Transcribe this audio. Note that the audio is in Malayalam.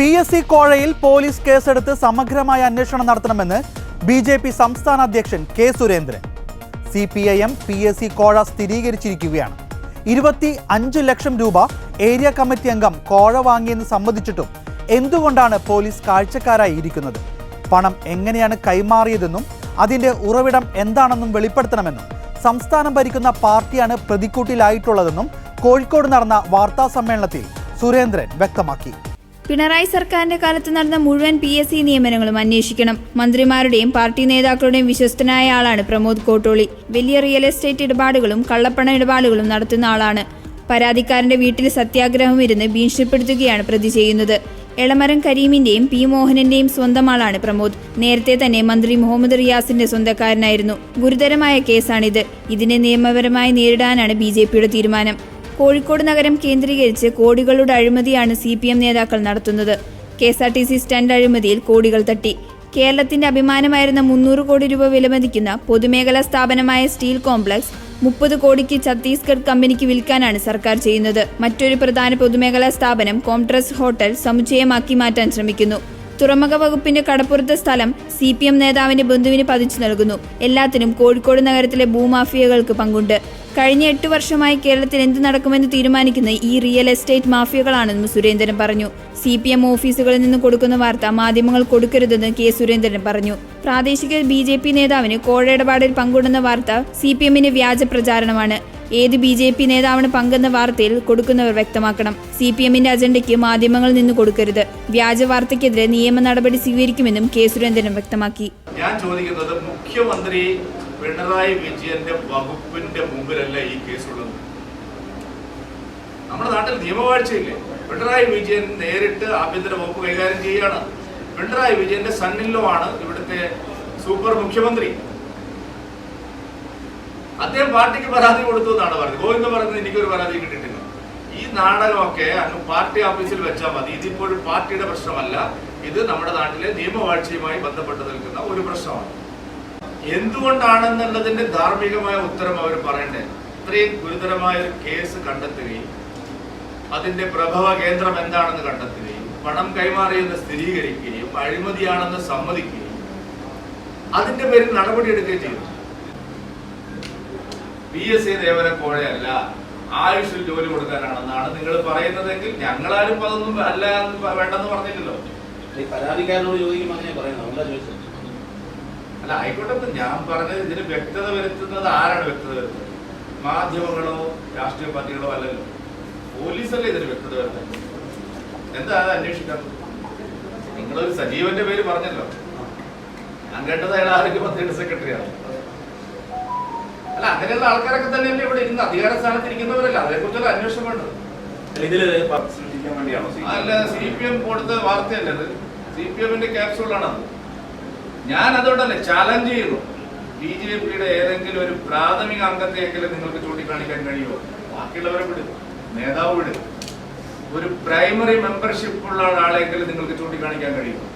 പി എസ് സി കോഴയിൽ പോലീസ് കേസെടുത്ത് സമഗ്രമായ അന്വേഷണം നടത്തണമെന്ന് ബി ജെ പി സംസ്ഥാന അധ്യക്ഷൻ K Surendran. C P I M P S C കോഴ സ്ഥിരീകരിച്ചിരിക്കുകയാണ്. ഇരുപത്തി അഞ്ച് ലക്ഷം രൂപ ഏരിയ കമ്മിറ്റി അംഗം കോഴ വാങ്ങിയെന്ന് സമ്മതിച്ചിട്ടും എന്തുകൊണ്ടാണ് പോലീസ് കാഴ്ചക്കാരായി ഇരിക്കുന്നത്? പണം എങ്ങനെയാണ് കൈമാറിയതെന്നും അതിന്റെ ഉറവിടം എന്താണെന്നും വെളിപ്പെടുത്തണമെന്നും സംസ്ഥാനം ഭരിക്കുന്ന പാർട്ടിയാണ് പ്രതിക്കൂട്ടിലായിട്ടുള്ളതെന്നും കോഴിക്കോട് നടന്ന വാർത്താ സമ്മേളനത്തിൽ സുരേന്ദ്രൻ വ്യക്തമാക്കി. പിണറായി സർക്കാരിന്റെ കാലത്ത് നടന്ന മുഴുവൻ പി എസ് സി നിയമനങ്ങളും അന്വേഷിക്കണം. മന്ത്രിമാരുടെയും പാർട്ടി നേതാക്കളുടെയും വിശ്വസ്തനായ ആളാണ് പ്രമോദ് കോട്ടോളി. വലിയ റിയൽ എസ്റ്റേറ്റ് ഇടപാടുകളും കള്ളപ്പണ ഇടപാടുകളും നടത്തുന്ന ആളാണ്. പരാതിക്കാരന്റെ വീട്ടിൽ സത്യാഗ്രഹം ഇരുന്ന് ഭീഷണിപ്പെടുത്തുകയാണ് പ്രതി ചെയ്യുന്നത്. എളമരം കരീമിന്റെയും പി മോഹനന്റെയും സ്വന്തം ആളാണ് പ്രമോദ്. നേരത്തെ തന്നെ മന്ത്രി മുഹമ്മദ് റിയാസിന്റെ സ്വന്തക്കാരനായിരുന്നു. ഗുരുതരമായ കേസാണിത്. ഇതിനെ നിയമപരമായി നേരിടാനാണ് ബി തീരുമാനം. കോഴിക്കോട് നഗരം കേന്ദ്രീകരിച്ച് കോടികളുടെ അഴിമതിയാണ് സി പി എം നേതാക്കൾ നടത്തുന്നത്. K S R T C stand അഴിമതിയിൽ കോടികൾ തട്ടി. കേരളത്തിന്റെ അഭിമാനമായിരുന്ന മുന്നൂറ് കോടി രൂപ വിലമതിക്കുന്ന പൊതുമേഖലാ സ്ഥാപനമായ സ്റ്റീൽ കോംപ്ലക്സ് മുപ്പത് കോടിക്ക് ഛത്തീസ്ഗഡ് കമ്പനിക്ക് വിൽക്കാനാണ് സർക്കാർ ചെയ്യുന്നത്. മറ്റൊരു പ്രധാന പൊതുമേഖലാ സ്ഥാപനം കോംട്രസ് ഹോട്ടൽ സമുച്ചയമാക്കി മാറ്റാൻ ശ്രമിക്കുന്നു. തുറമുഖ വകുപ്പിന്റെ കടപ്പുറത്തെ സ്ഥലം സി പി എം നേതാവിന്റെ ബന്ധുവിന് പതിച്ചു നൽകുന്നു. എല്ലാത്തിനും കോഴിക്കോട് നഗരത്തിലെ ഭൂമാഫിയകൾക്ക് പങ്കുണ്ട്. കഴിഞ്ഞ എട്ട് വർഷമായി കേരളത്തിൽ എന്ത് നടക്കുമെന്ന് തീരുമാനിക്കുന്ന ഈ റിയൽ എസ്റ്റേറ്റ് മാഫിയകളാണെന്നും സുരേന്ദ്രൻ പറഞ്ഞു. സി പി എം ഓഫീസുകളിൽ നിന്ന് കൊടുക്കുന്ന വാർത്ത മാധ്യമങ്ങൾ കൊടുക്കരുതെന്ന് കെ സുരേന്ദ്രൻ പറഞ്ഞു. പ്രാദേശിക ബി ജെ പി നേതാവിന് കോഴയിടപാടിൽ പങ്കുണ്ടെന്ന വാർത്ത സി പി എമ്മിന്റെ വ്യാജ പ്രചാരണമാണ്. ഏത് ബി ജെ പി നേതാവിന് പങ്കെന്ന വാർത്തയിൽ കൊടുക്കുന്നവർ വ്യക്തമാക്കണം. സി പി എമ്മിന്റെ അജണ്ടയ്ക്ക് മാധ്യമങ്ങളിൽ നിന്ന് കൊടുക്കരുത്. വ്യാജ വാർത്തയ്ക്കെതിരെ നിയമ നടപടി സ്വീകരിക്കുമെന്നും കെ സുരേന്ദ്രൻ വ്യക്തമാക്കി. ഞാൻ ചോദിക്കുന്നത് മുഖ്യമന്ത്രി പിണറായി വിജയന്റെ വകുപ്പിന്റെ മുമ്പിലല്ല ഈ കേസുള്ളത്? നമ്മുടെ നാട്ടിൽ നിയമവാഴ്ചയില്ലേ? പിണറായി വിജയൻ നേരിട്ട് ആഭ്യന്തര വകുപ്പ് കൈകാര്യം ചെയ്യുകയാണ്. പിണറായി വിജയന്റെ സണ്ണില്ലോ ആണ് ഇവിടുത്തെ സൂപ്പർ മുഖ്യമന്ത്രി. അദ്ദേഹം പാർട്ടിക്ക് പരാതി കൊടുത്തു എന്നാണ് പറഞ്ഞത്. ഗോവിന്ദ പറഞ്ഞത് എനിക്കൊരു പരാതി കിട്ടിയിട്ടില്ല. ഈ നാടകമൊക്കെ അങ്ങ് പാർട്ടി ഓഫീസിൽ വെച്ചാൽ മതി. ഇതിപ്പോഴും പാർട്ടിയുടെ പ്രശ്നമല്ല. ഇത് നമ്മുടെ നാട്ടിലെ നിയമവാഴ്ചയുമായി ബന്ധപ്പെട്ട് നിൽക്കുന്ന ഒരു പ്രശ്നമാണ്. എന്തുകൊണ്ടാണെന്നുള്ളതിന്റെ ധാർമ്മികമായ ഉത്തരം അവർ പറയണ്ടേ? ഇത്രയും ഗുരുതരമായ ഒരു കേസ് കണ്ടെത്തുകയും അതിന്റെ പ്രഭവ കേന്ദ്രം എന്താണെന്ന് കണ്ടെത്തുകയും പണം കൈമാറിയെന്ന് സ്ഥിരീകരിക്കുകയും അഴിമതിയാണെന്ന് സമ്മതിക്കുകയും അതിന്റെ പേരിൽ നടപടിയെടുക്കുകയും ചെയ്തു. പി എസ് സി നിയമനം കോഴയല്ല ആയുഷിൽ ജോലി കൊടുക്കാനാണെന്നാണ് നിങ്ങൾ പറയുന്നതെങ്കിൽ ഞങ്ങളാരും അതൊന്നും അല്ല വേണ്ടെന്ന് പറഞ്ഞില്ലല്ലോ. പരാതിക്കാരനോട് അങ്ങനെ പറയുന്നത് അല്ല ആയിക്കോട്ടെ ഞാൻ പറഞ്ഞത് ഇതിന് വ്യക്തത വരുത്തുന്നത് ആരാണ് വ്യക്തത വരുത്തുന്നത്? മാധ്യമങ്ങളോ രാഷ്ട്രീയ പാർട്ടികളോ അല്ലല്ലോ. പോലീസല്ലേ ഇതിന് വ്യക്തത വരുത്തുന്നത്? എന്താ അത് അന്വേഷിക്കാത്തത് നിങ്ങളൊരു സജീവന്റെ പേര് പറഞ്ഞല്ലോ. ഞാൻ കേട്ടത് അയാൾ ആരോഗ്യ മന്ത്രിയുടെ സെക്രട്ടറിയാണ് അല്ല അങ്ങനെയുള്ള ആൾക്കാരൊക്കെ തന്നെയല്ലേ ഇവിടെ ഇരുന്ന് അധികാര സ്ഥാനത്ത് ഇരിക്കുന്നവരല്ല? അതേക്കുറിച്ചുള്ള അന്വേഷണം വേണ്ടത്. ഇതിൽ സൂചിപ്പിക്കാൻ വേണ്ടിയാണോ? അല്ല സി പി എം കൊടുത്ത വാർത്തയല്ലേ അത്? സി പി എമ്മിന്റെ ക്യാപ്സൂളാണ് അത്. ഞാൻ അതുകൊണ്ടല്ലേ ചാലഞ്ച് ചെയ്യുന്നു. ബി ജെ പിയുടെ ഏതെങ്കിലും ഒരു പ്രാഥമിക അംഗത്തെയെങ്കിലും നിങ്ങൾക്ക് ചൂണ്ടിക്കാണിക്കാൻ കഴിയുമോ? ബാക്കിയുള്ളവരെ വിടും. നേതാവ് വിടും. ഒരു പ്രൈമറി മെമ്പർഷിപ്പ് ഉള്ള ഒരാളെങ്കിലും നിങ്ങൾക്ക് ചൂണ്ടിക്കാണിക്കാൻ കഴിയുമോ?